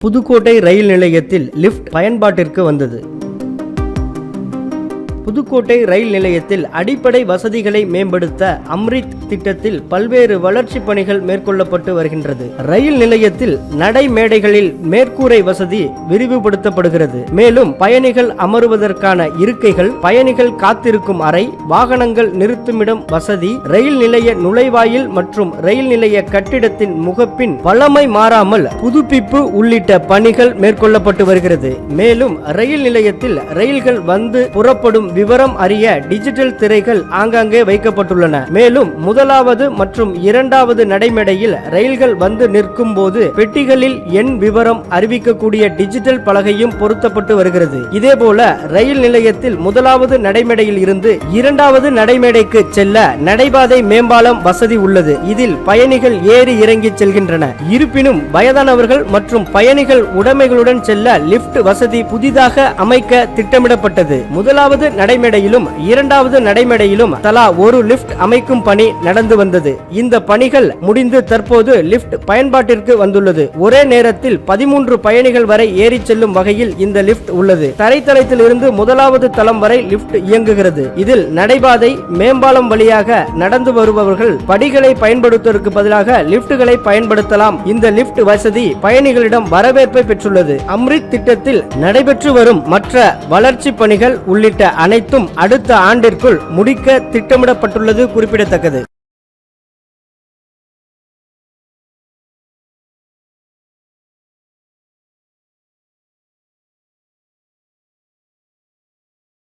புதுக்கோட்டை ரயில் நிலையத்தில் லிஃப்ட் பயன்பாட்டிற்கு வந்தது புதுக்கோட்டை ரயில் நிலையத்தில் அடிப்படை வசதிகளை மேம்படுத்த அம்ரித் திட்டத்தில் பல்வேறு வளர்ச்சிப் பணிகள் மேற்கொள்ளப்பட்டு வருகின்றது. ரயில் நிலையத்தில் நடைமேடைகளில் மேற்கூரை வசதி விரிவுபடுத்தப்படுகிறது. மேலும் பயணிகள் அமருவதற்கான இருக்கைகள் பயணிகள் காத்திருக்கும் அறை வாகனங்கள் நிறுத்துமிடம் வசதி ரயில் நிலைய நுழைவாயில் மற்றும் ரயில் நிலைய கட்டிடத்தின் முகப்பின் பழமை மாறாமல் புதுப்பிப்பு உள்ளிட்ட பணிகள் மேற்கொள்ளப்பட்டு வருகிறது. மேலும் ரயில் நிலையத்தில் ரயில்கள் வந்து புறப்படும் விவரம் அறிய டிஜிட்டல் திரைகள் ஆங்காங்கே வைக்கப்பட்டுள்ளன. மேலும் முதலாவது மற்றும் இரண்டாவது நடைமேடையில் ரயில்கள் வந்து நிற்கும் போது பெட்டிகளில் எண் விவரம் அறிவிக்கக்கூடிய டிஜிட்டல் பலகையும் பொருத்தப்பட்டு வருகிறது. இதேபோல ரயில் நிலையத்தில் முதலாவது நடைமேடையில் இருந்து இரண்டாவது நடைமேடைக்கு செல்ல நடைபாதை மேம்பாலம் வசதி உள்ளது. இதில் பயணிகள் ஏறி இறங்கி செல்கின்றன. இருப்பினும் வயதானவர்கள் மற்றும் பயணிகள் உடைமைகளுடன் செல்ல லிப்ட் வசதி புதிதாக அமைக்க திட்டமிடப்பட்டது. முதலாவது நடைமேடையிலும் இரண்டாவது நடைமேடையிலும் தலா ஒரு லிப்ட் அமைக்கும் பணி நடந்து வந்தது. இந்த பணிகள் முடிந்து தற்போது லிப்ட் பயன்பாட்டிற்கு வந்துள்ளது. ஒரே நேரத்தில் பதிமூன்று பயணிகள் வரை ஏறி செல்லும் வகையில் இந்த லிப்ட் உள்ளது. தரைத்தளத்தில் இருந்து முதலாவது தளம் வரை லிப்ட் இயங்குகிறது. இதில் நடைபாதை மேம்பாலம் வழியாக நடந்து வருபவர்கள் படிகளை பயன்படுத்துவதற்கு பதிலாக லிப்டுகளை பயன்படுத்தலாம். இந்த லிப்ட் வசதி பயணிகளிடம் வரவேற்பை பெற்றுள்ளது. அம்ரித் திட்டத்தில் நடைபெற்று வரும் மற்ற வளர்ச்சி பணிகள் உள்ளிட்ட அனைத்தும் அடுத்த ஆண்டிற்குள் முடிக்க திட்டமிடப்பட்டுள்ளது குறிப்பிடத்தக்கது.